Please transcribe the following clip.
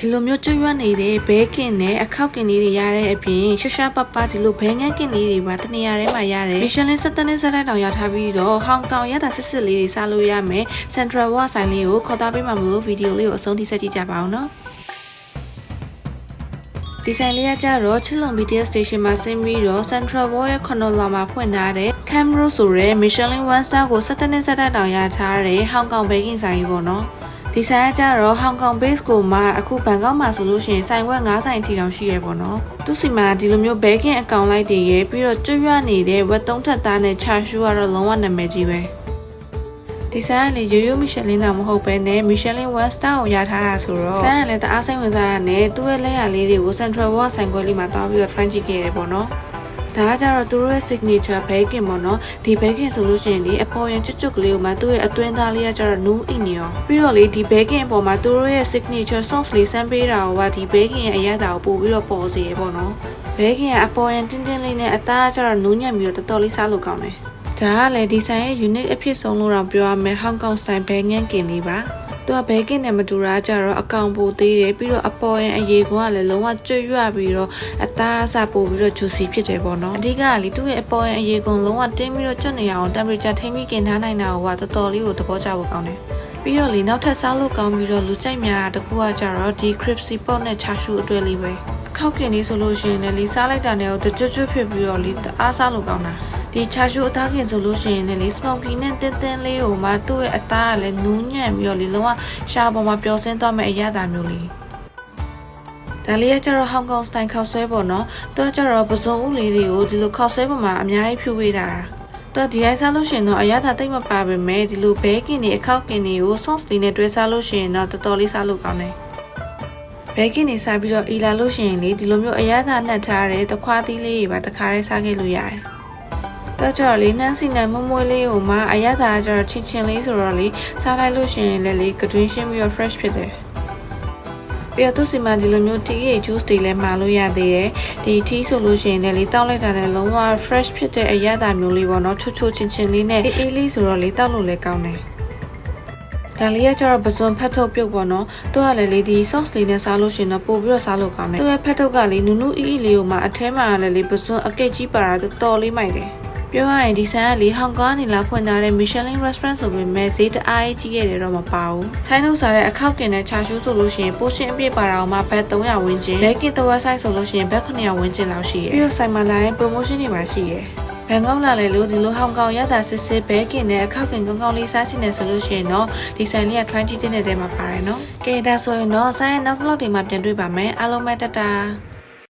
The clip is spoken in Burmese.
ဒီလိုမျိုးကျွတ်ရွက်နေတဲ့ဘဲကင်နဲ့အခောက်ကင်လေးတွေရတဲ့အပြင်ရှရှာပပဒီလိုဘဲငန်းကင်လေးတွေပါတနေရာထဲမှာရတယ်မီရှလင်ဆက်တနစ်ဆက်တိုက်တောင်ရထားပြီးတော့ဟောင်ကောင်ရတာစစ်စစ်လေးတွေစားလို့ရမယ် Central World ဆိုင်လေးကိုခေါ်သားပေးမှာမလို့ဗီဒီယိုလေးကိုအဆုံးထိဆက်ကြည့်ကြပါအောင်နော်ဒီဆိုင်လေးကကြတော့ချစ်လုံ BTS station မှာဆင်းပြီးတော့ Central World ရဲ့ခနိုလာမှာဖွင့်ထားတဲ့ Camero ဆိုတဲ့ Michelin One Star ကိုဆက်တနစ်ဆက်တိုက်တောင်ရထားတဲ့ဟောင်ကောင်ဘေကင်ဆိုင်ကြီးပေါ့နော် ဒီဆိုင်ကကြတော့ဟောင်ကောင် base ကိုမှအခုဘန်ကောက်မှာဆိုလို့ရှိရင်ဆိုင်ဝက်9ဆိုင်အထိတောင်ရှိရပေါ့နော်သူစီမှာဒီလိုမျိုးဘဲကင်အကောင့်လိုက်တွေရဲ့ပြီးတော့ကျွတ်ရွနေတဲ့ဝက်သုံးထပ်သားနဲ့ချာရှူကတော့လုံးဝနာမည်ကြီးပဲဒီဆိုင်ကလေရိုးရိုးမီရှယ်လင်းတော့မဟုတ်ပဲနဲ့မီရှယ်လင်း1 star ကိုရထားတာဆိုတော့ဆိုင်ကလည်းတအားစိတ်ဝင်စားရတဲ့သူ့ရဲ့လက်ရလေးတွေကို Central World ဆိုင်ခွဲလေးမှာတောင်းပြီးတော့ try ကြည့်ခဲ့ရတယ်ပေါ့နော် ဒါကကြတော့သူတို့ရဲ့ signature bacon ပေါ့နော်ဒီ bacon ဆိုလို့ရှိရင်ဒီအပေါ်ရင်ကျွတ်ကျွတ်ကလေးကိုမှသူ့ရဲ့အတွင်းသားလေးကကြတော့နူးအိနေရောပြီးတော့လေဒီ bacon အပေါ်မှာသူတို့ရဲ့ signature sauce လေးစမ်းပေးတာကဒီ bacon ရဲ့အရသာကိုပို့ပြီးတော့ပေါ်စေရပေါ့နော် bacon ကအပေါ်ရင်တင်းတင်းလေးနဲ့အသားကကြတော့နူးညံ့ပြီးတော့တော်တော်လေးစားလို့ကောင်းတယ်ဒါကလည်းဒီဆိုင်ရဲ့ unique အဖြစ်ဆုံးလို့တော့ပြောရမယ်ဟောင်ကောင်စတိုင်ဘဲငန်းကင်လေးပါ သူကဘဲကင်နဲ့မတူတာကြတော့အကောင်ပိုသေးတယ်ပြီးတော့အပေါ်ရင်အရေကွန်းကလည်းလုံးဝကျွတ်ရွပြီးတော့အသားအစပို့ပြီးတော့ juicy ဖြစ်တယ်ပေါ့နော်အဓိကကလေသူ့ရဲ့အပေါ်ရင်အရေကွန်းလုံးဝတင်းပြီးတော့ကျွတ်နေအောင် temperature ထိမ့်ပြီးกินထားနိုင်တာကတော်တော်လေးကိုသဘောကျဖို့ကောင်းတယ်ပြီးတော့လေနောက်ထပ်စားလို့ကောင်းပြီးတော့လူကြိုက်များတာတကူကကြတော့ဒီ crispy pot နဲ့ char siu အတွဲလေးပဲခောက်ကင်လေးဆိုလို့ရှိရင်လည်းလီစားလိုက်တာနဲ့တော့ကျွတ်ကျွတ်ဖြစ်ပြီးတော့လီအားစားလို့ကောင်းတာ ဒီချာရှူအသားခင်ဆိုလို့ရှိရင်လည်းလေ smoky နဲ့တင်းတင်းလေးကိုမှသူ့ရဲ့အသားကလည်းနူးညံ့ပြီးတော့လေလုံးဝရှားပေါ်မှာပျော်စင်းသွားမယ့်အရသာမျိုးလေးဒါလေးကကျတော့ဟောင်ကောင်စတိုင်ခောက်ဆွဲပေါ့နော်သူကကျတော့ပစုံဦးလေးတွေကိုဒီလိုခောက်ဆွဲပေါ်မှာအများကြီးဖြူပေးတာတော့ဒီတိုင်းစားလို့ရှိရင်တော့အရသာတိတ်မပါပဲမဲ့ဒီလိုဘဲကင်တွေအခောက်ကင်တွေကို sauce လေးနဲ့တွဲစားလို့ရှိရင်တော့တော်တော်လေးစားလို့ကောင်းတယ်ဘဲကင်နေစားပြီးတော့အီလာလို့ရှိရင်လေဒီလိုမျိုးအရသာနှက်ထားတဲ့သခွားသီးလေးတွေပါတခါတည်းစားခဲ့လို့ရတယ်။ တော့ကျတော့လေးနန်းစီနန်မမွေးလေးကိုမှအရသာကျတော့ချင်းချင်းလေးဆိုတော့လေစားလိုက်လို့ရှိရင်လည်းလေကတွင်းရှင်းပြီးတော့ fresh ဖြစ်တယ်။ပြီးတော့သူစီမှာဒီလိုမျိုး tea ရဲ့ juice တွေလည်းမှာလို့ရသေးတယ်။ဒီ tea ဆိုလို့ရှိရင်လည်းလေတောက်လိုက်တာလည်းလုံးဝ fresh ဖြစ်တဲ့အရသာမျိုးလေးပေါ့နော်။ချိုချိုချင်းချင်းလေးနဲ့အေးအေးလေးဆိုတော့လေတောက်လို့လည်းကောင်းတယ်။ဒါလေးကကျတော့ပစွန်ဖတ်ထုတ်ပြုတ်ပေါ့နော်သူကလည်းလေဒီ sauce လေးနဲ့စားလို့ရှင်တော့ပို့ပြီးတော့စားလို့ကောင်းတယ်သူရဲ့ဖတ်ထုတ်ကလေနူးနူးအီအီလေးကိုမှအထဲမှာလည်းလေပစွန်အကက်ကြီးပါတာတော်တော်လေးမိုက်တယ် ပြောရရင်ဒီဆန်ကလေဟောင်ကောင်ကနေလာဖွင့်ထားတဲ့ Michelin restaurant ဆိုပေမဲ့ဈေးတအားကြီးခဲ့တယ်တော့မပါဘူး။ဆိုင်ထုတ်စားတဲ့အခောက်ကင်နဲ့ချာရှူးဆိုလို့ရှိရင်ပိုရှင်အပြည့်ပါတာအောင်မှဘတ်300ဝန်းကျင်။လက်ကင်တဝက်ဆိုင်ဆိုလို့ရှိရင်ဘတ်900ဝန်းကျင်လောက်ရှိရယ်။ပြီးတော့ဆိုင်မှာလာရင် promotion တွေပါရှိရယ်။ဘန်ကောက်လာလေလို့ဒီလိုဟောင်ကောင်ရတာစစ်စစ်ဘဲကင်နဲ့အခောက်ကင်ကောင်းကောင်းလေးစားချင်တယ်ဆိုလို့ရှိရင်တော့ဒီဆိုင်လေးက20တင်းတဲ့တဲမှာပါတယ်နော်။ကဲဒါဆိုရင်တော့ဆိုင်ရဲ့နောက် vlog တွေမှာပြန်တွေ့ပါမယ်။အားလုံးပဲတတာ။